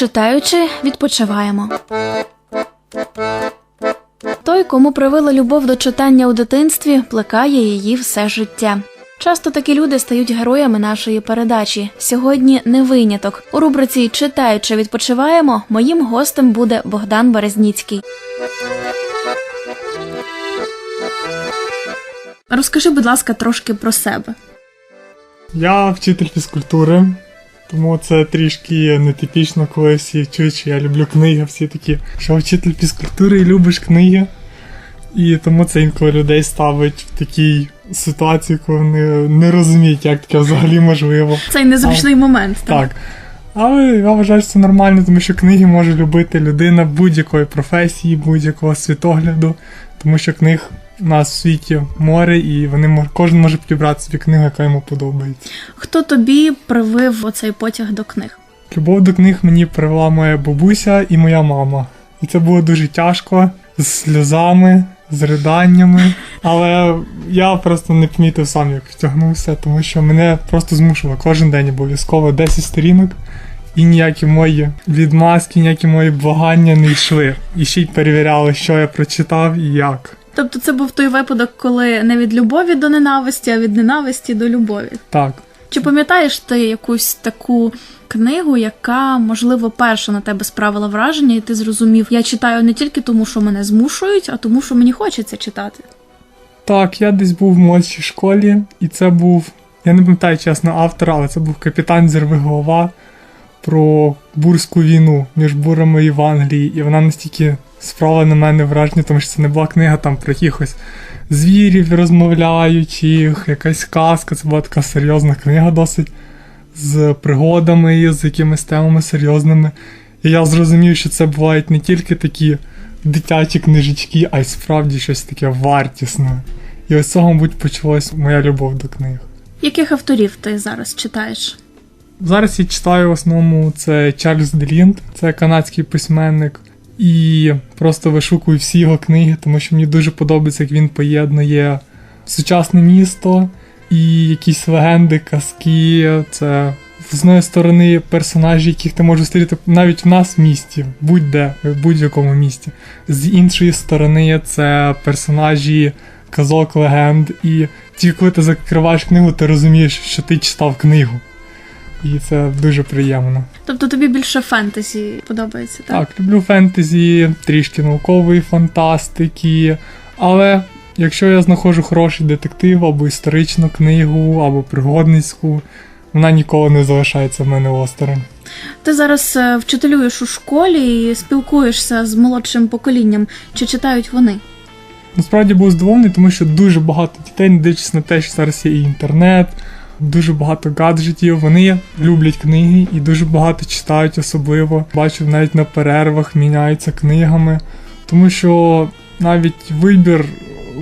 Читаючи, відпочиваємо. Той, кому привила любов до читання у дитинстві, плекає її все життя. Часто такі люди стають героями нашої передачі. Сьогодні не виняток. У рубриці Читаючи, відпочиваємо. Моїм гостем буде Богдан Березніцький. Розкажи, будь ласка, трошки про себе. Я вчитель фізкультури, тому це трішки нетипічно, коли всі чують, що я люблю книги, всі такі, що вчитель фізкультури і любиш книги. І тому це інколи людей ставить в такій ситуації, коли вони не розуміють, як таке взагалі можливо. Цей незручний момент. Так. Так. Але я вважаю, що це нормально, тому що книги може любити людина будь-якої професії, будь-якого світогляду, тому що книг у нас в світі море, і вони мож- кожен може підібрати собі книгу, яка йому подобається. Хто тобі привив оцей потяг до книг? Любов до книг мені привела моя бабуся і моя мама. І це було дуже тяжко, з сльозами, з риданнями. Але я просто не помітив сам, як втягнувся, тому що мене просто змушували кожен день обов'язково 10 сторінок. І ніякі мої відмазки, ніякі мої благання не йшли. І ще й перевіряли, що я прочитав і як. Тобто це був той випадок, коли не від любові до ненависті, а від ненависті до любові. Так. Чи пам'ятаєш ти якусь таку книгу, яка, можливо, перша на тебе справила враження, і ти зрозумів, я читаю не тільки тому, що мене змушують, а тому, що мені хочеться читати. Так, я десь був в молодшій школі, і це був, я не пам'ятаю чесно автора, але це був капітан Зірви голова про бурську війну між бурами і в Англії. І вона настільки справила на мене враження, тому що це не була книга там про якихось звірів розмовляючих, якась казка. Це була така серйозна книга досить з пригодами, з якимись темами серйозними. І я зрозумів, що це бувають не тільки такі дитячі книжечки, а й справді щось таке вартісне. І ось цього, мабуть, почалась моя любов до книг. Яких авторів ти зараз читаєш? Зараз я читаю в основному це Чарльз Делінд, це канадський письменник. І просто вишукую всі його книги, тому що мені дуже подобається, як він поєднує сучасне місто і якісь легенди, казки. Це з одної сторони персонажі, яких ти можеш зустріти навіть в нас в місті, будь-де, в будь-якому місті. З іншої сторони, це персонажі казок, легенд. І тільки коли ти закриваєш книгу, ти розумієш, що ти читав книгу. І це дуже приємно. Тобто тобі більше фентезі подобається, так? Так, люблю фентезі, трішки наукової фантастики. Але якщо я знаходжу хороший детектив або історичну книгу, або пригодницьку, вона ніколи не залишається в мене осторонь. Ти зараз е, вчителюєш у школі і спілкуєшся з молодшим поколінням. Чи читають вони? Насправді був здивований, тому що дуже багато дітей, не дивлячись на те, що зараз є і інтернет, дуже багато гаджетів. Вони люблять книги і дуже багато читають, особливо. Бачу, навіть на перервах міняються книгами, тому що навіть вибір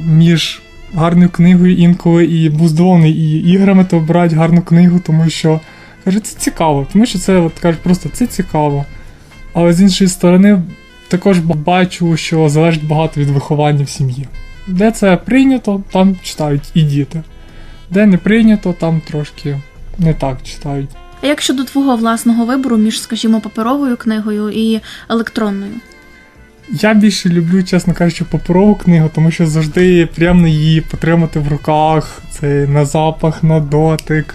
між гарною книгою інколи і був здивований, і іграми то обирають гарну книгу, тому що каже, це цікаво, тому що це от кажуть просто це цікаво. Але з іншої сторони, також бачу, що залежить багато від виховання в сім'ї. Де це прийнято, там читають і діти. Де не прийнято, там трошки не так читають. А як щодо твого власного вибору між, скажімо, паперовою книгою і електронною? Я більше люблю, чесно кажучи, паперову книгу, тому що завжди приємно її потримати в руках, це на запах, на дотик.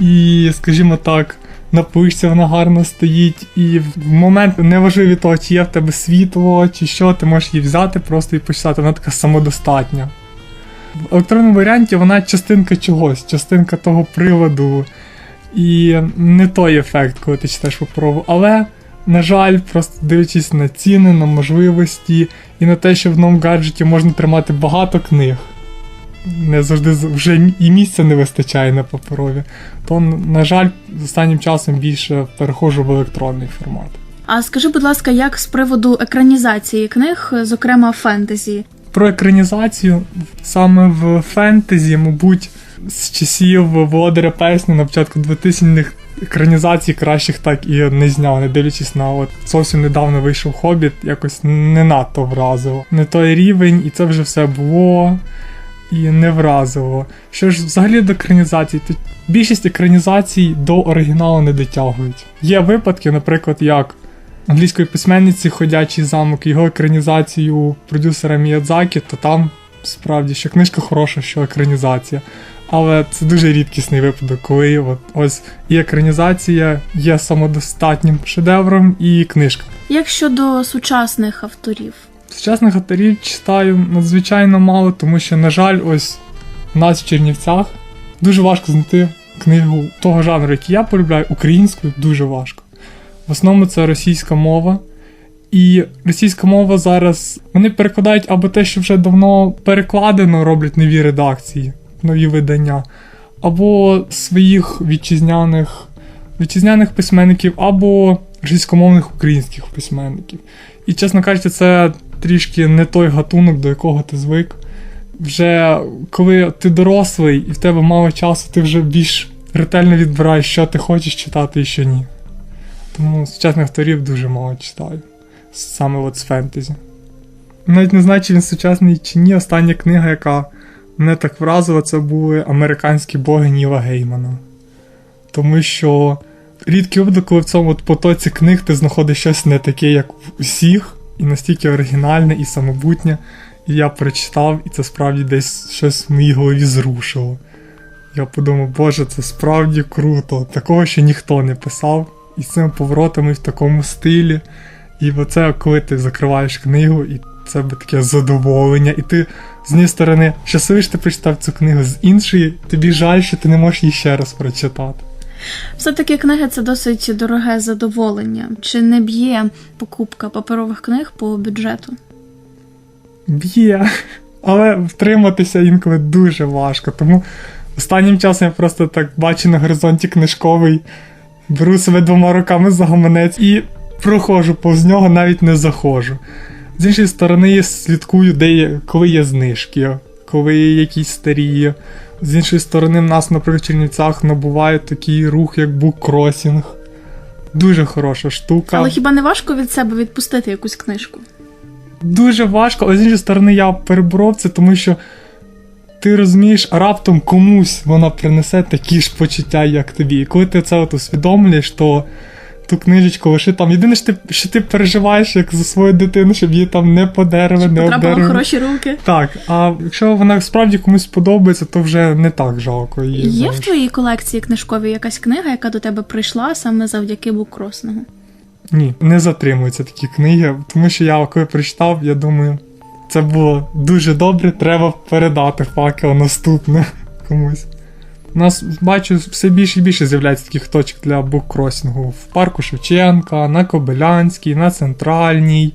І, скажімо так, на пишці вона гарно стоїть. І в момент неважливо від того, чи є в тебе світло, чи що, ти можеш її взяти просто і почитати, вона така самодостатня. В електронному варіанті вона частинка чогось, частинка того приводу. І не той ефект, коли ти читаєш паперову, але. На жаль, просто дивлячись на ціни, на можливості і на те, що в одному гаджеті можна тримати багато книг. Не завжди вже і місця не вистачає на паперові. То, на жаль, останнім часом більше переходжу в електронний формат. А скажи, будь ласка, як з приводу екранізації книг, зокрема фентезі? Про екранізацію саме в фентезі, мабуть, з часів Володаря Персня на початку 2000-х екранізацій кращих так і не зняв, не дивлячись на от зовсім недавно вийшов Хобіт, якось не надто вразило. Не той рівень, і це вже все було. І не вразило. Що ж взагалі до екранізацій, то більшість екранізацій до оригіналу не дотягують. Є випадки, наприклад, як англійської письменниці Ходячий замок, його екранізацію продюсера Міядзакі, то там справді що книжка хороша, що екранізація. Але це дуже рідкісний випадок, коли от ось і екранізація є самодостатнім шедевром, і книжка. Як щодо сучасних авторів? Сучасних авторів читаю надзвичайно мало, тому що, на жаль, ось у нас в Чернівцях дуже важко знайти книгу того жанру, який я полюбляю, українською дуже важко. В основному це російська мова. І російська мова зараз вони перекладають або те, що вже давно перекладено, роблять нові редакції, нові видання, або своїх вітчизняних, вітчизняних письменників, або російськомовних українських письменників. І, чесно кажучи, це трішки не той гатунок, до якого ти звик. Вже коли ти дорослий і в тебе мало часу, ти вже більш ретельно відбираєш, що ти хочеш читати і що ні. Тому сучасних авторів дуже мало читаю. Саме от з фентезі. Навіть не знаю, чи він сучасний чи ні. Остання книга, яка мене так вразила, це були американські боги Ніла Геймана. Тому що рідкий випадок, коли в цьому от потоці книг ти знаходиш щось не таке, як в усіх, і настільки оригінальне і самобутнє. І я прочитав, і це справді десь щось в моїй голові зрушило. Я подумав, боже, це справді круто. Такого ще ніхто не писав. І з цими поворотами в такому стилі. І оце, коли ти закриваєш книгу, і це би таке задоволення. І ти з однієї сторони щасливий, що ти прочитав цю книгу, з іншої тобі жаль, що ти не можеш її ще раз прочитати. Все-таки книги це досить дороге задоволення. Чи не б'є покупка паперових книг по бюджету? Б'є. Але втриматися інколи дуже важко. Тому останнім часом я просто так бачу на горизонті книжковий, беру себе двома руками за гаманець і проходжу повз нього, навіть не заходжу. З іншої сторони, я слідкую, де є, коли є знижки, коли є якісь старі. З іншої сторони, в нас, наприклад, в Чернівцях набуває такий рух, як буккросінг. Дуже хороша штука. Але хіба не важко від себе відпустити якусь книжку? дуже важко, але з іншої сторони я переборов це, тому що ти розумієш, раптом комусь вона принесе такі ж почуття, як тобі. І коли ти це от усвідомлюєш, то ту книжечку лиши там. Єдине, що ти, що ти переживаєш як за свою дитину, щоб її там не подерли, не Потрапила в обдерли. хороші руки. Так, а якщо вона справді комусь подобається, то вже не так жалко її. Є в твоїй колекції книжковій якась книга, яка до тебе прийшла саме завдяки буккросингу? Ні, не затримуються такі книги, тому що я коли прочитав, я думаю, це було дуже добре, треба передати факел наступне комусь. У нас бачу, все більше і більше з'являється таких точок для буккросінгу в парку Шевченка, на Кобилянській, на Центральній.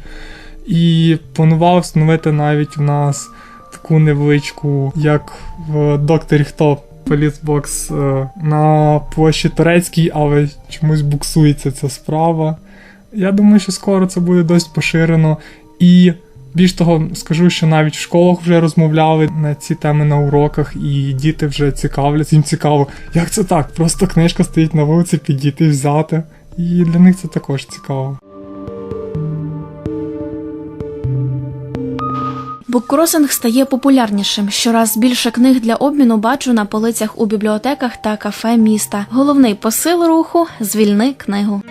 І планував встановити навіть у нас таку невеличку, як в докторі Хто полісбокс е, на площі Турецькій, але чомусь буксується ця справа. Я думаю, що скоро це буде досить поширено. І більш того, скажу, що навіть в школах вже розмовляли на ці теми на уроках, і діти вже цікавляться, їм цікаво, як це так? Просто книжка стоїть на вулиці, підійти, взяти. І для них це також цікаво. Буккросинг стає популярнішим. Щораз більше книг для обміну бачу на полицях у бібліотеках та кафе міста. Головний посил руху звільни книгу.